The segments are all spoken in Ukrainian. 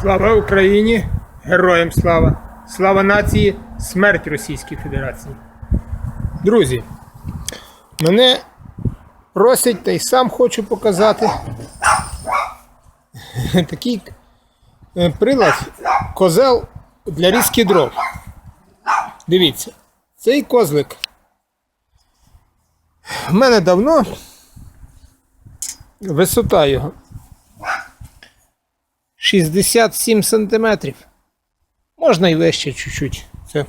Слава Україні! Героям слава! Слава нації! Смерть Російській Федерації! Друзі, мене просять та й сам хочу показати такий е, прилад козел для різки дров. Дивіться, цей козлик в мене давно висота його 67 сантиметрів. Можна і вище чуть-чуть. Це.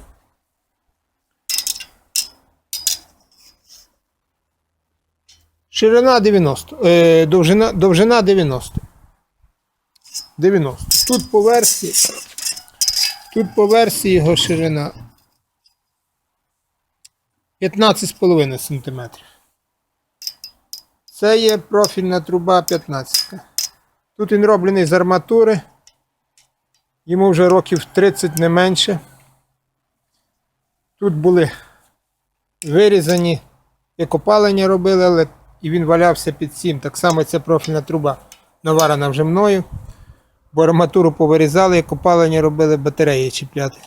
Ширина 90. Е, довжина, довжина 90. 90. Тут по версії. Тут по версії його ширина 15,5 см. Це є профільна труба 15. Тут він роблений з арматури. Йому вже років 30 не менше. Тут були вирізані, як опалення робили, але і він валявся під сім. Так само ця профільна труба наварена вже мною. Бо арматуру повирізали, як опалення робили батареї чіпляти.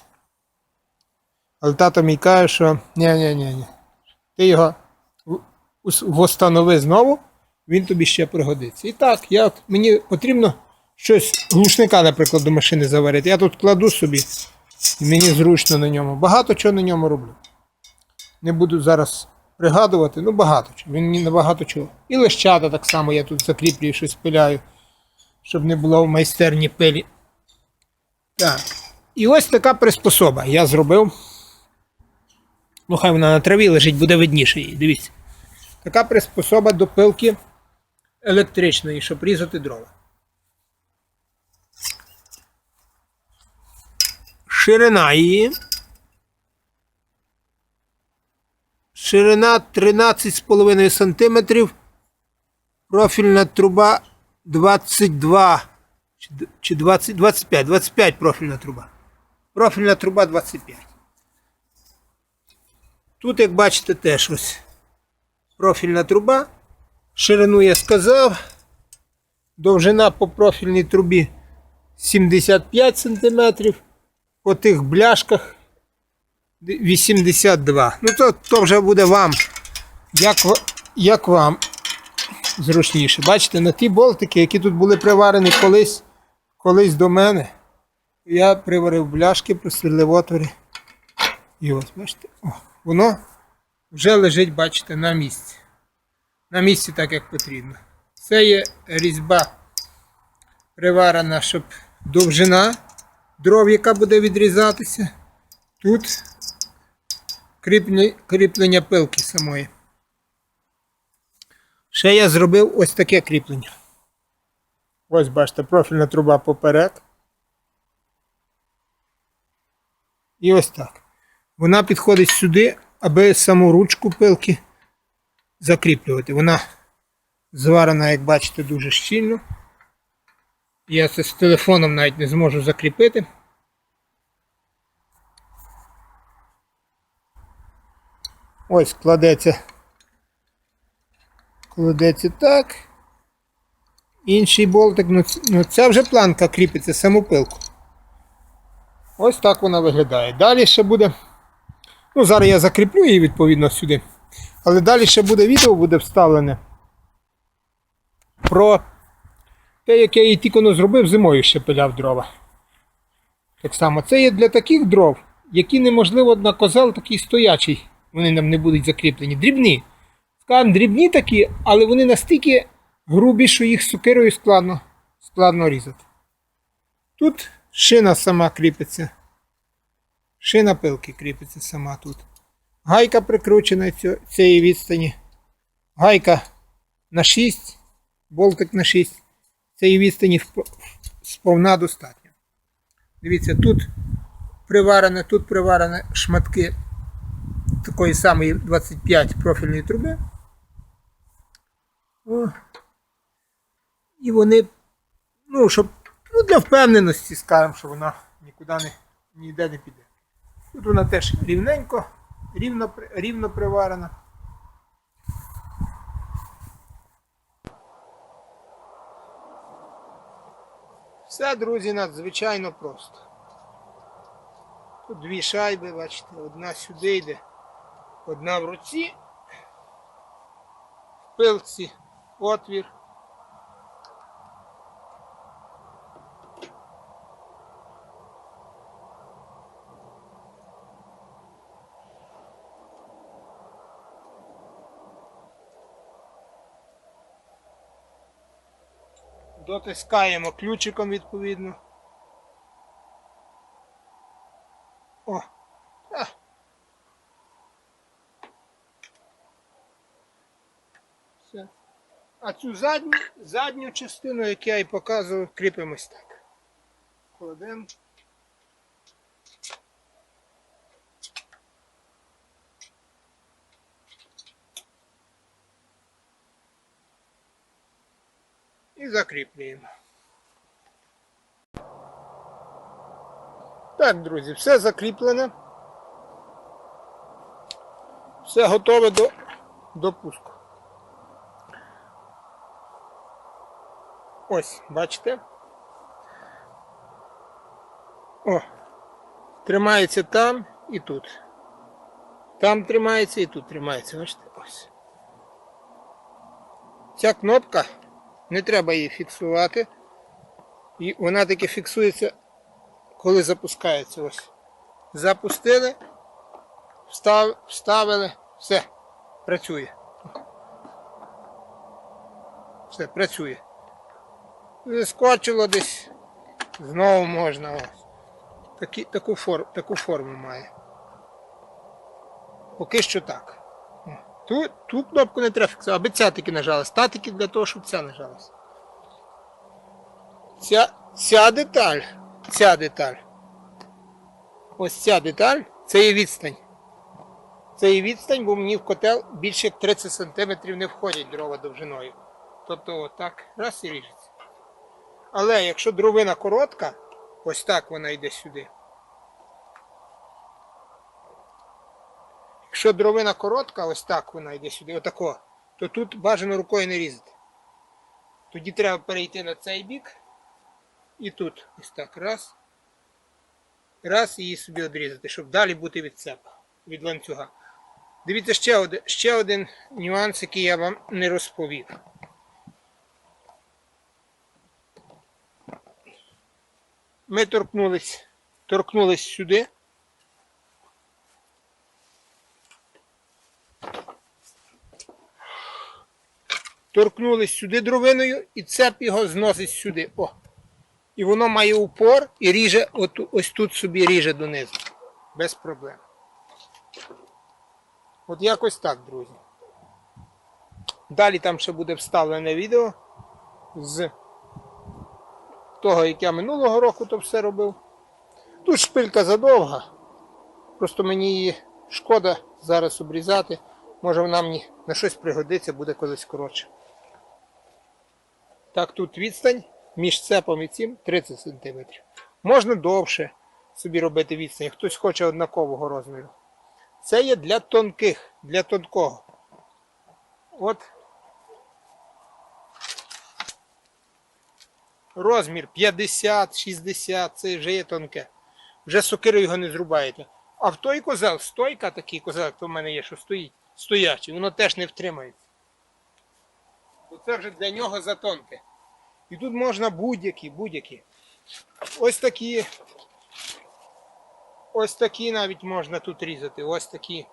Але тато мій каже, що ні-ні-ні, ти його в- восстанови знову, він тобі ще пригодиться. І так, я, от- мені потрібно щось глушника, наприклад, до машини заварити. Я тут кладу собі, і мені зручно на ньому. Багато чого на ньому роблю. Не буду зараз пригадувати, ну багато чого. Він мені на багато чого. І лещата так само я тут закріплюю, щось пиляю, щоб не було в майстерні пилі. Так. І ось така приспособа я зробив. Ну, хай вона на траві лежить, буде видніше їй. Дивіться. Така приспособа до пилки електричної, щоб різати дрова. Ширина її. Ширина 13,5 см. Профільна труба 22 чи чи 20, 25, 25 профільна труба. Профільна труба 25. Тут, як бачите, теж ось профільна труба. Ширину я сказав. Довжина по профільній трубі 75 см. По тих бляшках 82. Ну то, то вже буде вам. Як, як вам зручніше. Бачите, на ті болтики, які тут були приварені колись, колись до мене. Я приварив бляшки, просвірлив отвори. І ось, бачите, о, воно вже лежить, бачите, на місці. На місці так, як потрібно. Це є різьба приварена, щоб довжина дров, яка буде відрізатися. Тут кріплення, пилки самої. Ще я зробив ось таке кріплення. Ось бачите, профільна труба поперек. І ось так. Вона підходить сюди, аби саму ручку пилки закріплювати. Вона зварена, як бачите, дуже щільно. Я це з телефоном навіть не зможу закріпити. Ось кладеться. Кладеться так. Інший болтик, ну, ну ця вже планка кріпиться саму пилку. Ось так вона виглядає. Далі ще буде. Ну, зараз я закріплю її відповідно сюди. Але далі ще буде відео буде вставлене про те, як я її тільки но зробив, зимою ще пиляв дрова. Так само, це є для таких дров, які неможливо на козел такий стоячий. Вони нам не будуть закріплені. Дрібні. Скажемо, дрібні такі, але вони настільки грубі, що їх сукирою складно, складно різати. Тут шина сама кріпиться. Шина пилки кріпиться сама тут. Гайка прикручена цієї відстані. Гайка на 6, болтик на 6. Цієї відстані сповна достатньо. Дивіться, тут приварене, тут приварене шматки такої самої 25 профільної труби. О. І вони, ну, щоб, ну, для впевненості скажемо, що вона нікуди не, ніде не піде. Тут вона теж рівненько, рівно, рівно приварена. Все, друзі, надзвичайно просто. Тут дві шайби, бачите, одна сюди йде, одна в руці, в пилці отвір. Дотискаємо ключиком відповідно. О! А. Все. А цю задню, задню частину, яку я і показував, кріпимось так. Кладемо. І закріплюємо. Так, друзі, все закріплене. Все готове до, до пуску. Ось, бачите? О, тримається там і тут. Там тримається і тут тримається, бачите? Ось. Ця кнопка, не треба її фіксувати. І вона таки фіксується, коли запускається. Ось. Запустили, встав, вставили, все, працює. Все, працює. Заскочило десь, знову можна ось. Такі, таку, форм, таку форму має. Поки що так. Ту, ту кнопку не треба фіксувати, аби ця таки нажалась. Та для того, щоб ця нажалась. Ця, ця деталь, ця деталь. Ось ця деталь, це є відстань. Це є відстань, бо мені в котел більше як 30 см не входять дрова довжиною. Тобто отак, раз і ріжеться. Але якщо дровина коротка, ось так вона йде сюди. Якщо дровина коротка, ось так вона йде сюди, отако, то тут бажано рукою не різати. Тоді треба перейти на цей бік і тут ось так. Раз. Раз і її собі відрізати, щоб далі бути від цепа, від ланцюга. Дивіться ще один, ще один нюанс, який я вам не розповів. Ми торкнулись, торкнулись сюди. Торкнулись сюди дровиною і цеп його зносить сюди. О. І воно має упор і ріже, от, ось тут собі ріже донизу. Без проблем. От якось так, друзі. Далі там ще буде вставлене відео з того, як я минулого року то все робив. Тут шпилька задовга. Просто мені її шкода зараз обрізати. Може вона мені на щось пригодиться, буде колись коротше. Так, тут відстань між цепом і цим 30 см. Можна довше собі робити відстань, хтось хоче однакового розміру. Це є для тонких, для тонкого. От розмір 50-60, це вже є тонке. Вже сокирою його не зрубаєте. А в той козел, стойка такий козел, то в мене є, що стоїть, стоячий, воно теж не втримається. Оце вже для нього затонке. І тут можна будь-які, будь-які. Ось такі. Ось такі навіть можна тут різати. Ось такі.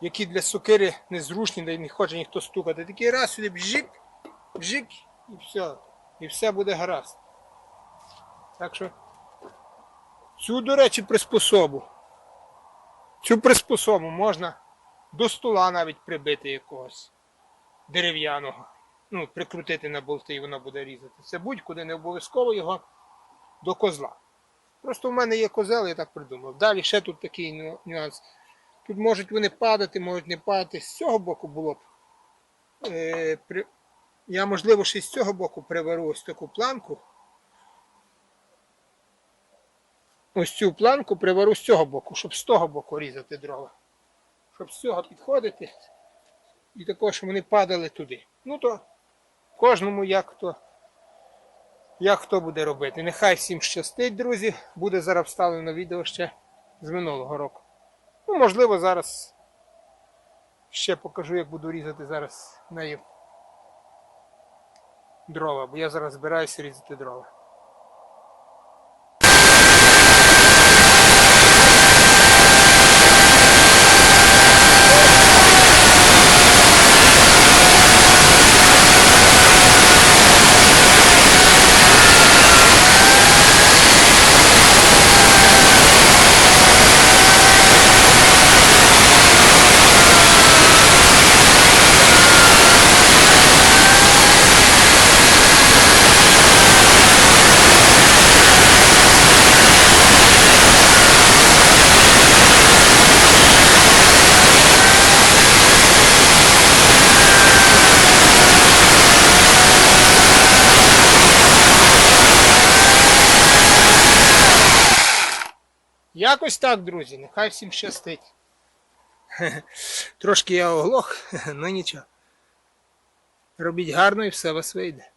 Які для сокири незручні, де не хоче ніхто стукати. Такий раз сюди бжик, бжик і все. І все буде гаразд. Так що цю, до речі, приспособу. Цю приспособу можна до стола навіть прибити якогось дерев'яного. Ну, прикрутити на болти і воно буде різати. Це будь-куди не обов'язково його до козла. Просто в мене є козел, я так придумав. Далі ще тут такий нюанс. Тут можуть вони падати, можуть не падати. З цього боку було б. Е, при... Я, можливо, ще з цього боку приберу ось таку планку. Ось цю планку приберу з цього боку, щоб з того боку різати дрова. Щоб з цього підходити. І також, вони падали туди. Ну то кожному як то як хто буде робити. Нехай всім щастить, друзі. Буде зараз вставлено відео ще з минулого року. Ну, можливо, зараз ще покажу, як буду різати зараз нею дрова, бо я зараз збираюся різати дрова. Якось так, друзі, нехай всім щастить. Трошки я оглох, ну нічого. Робіть гарно і все вас вийде.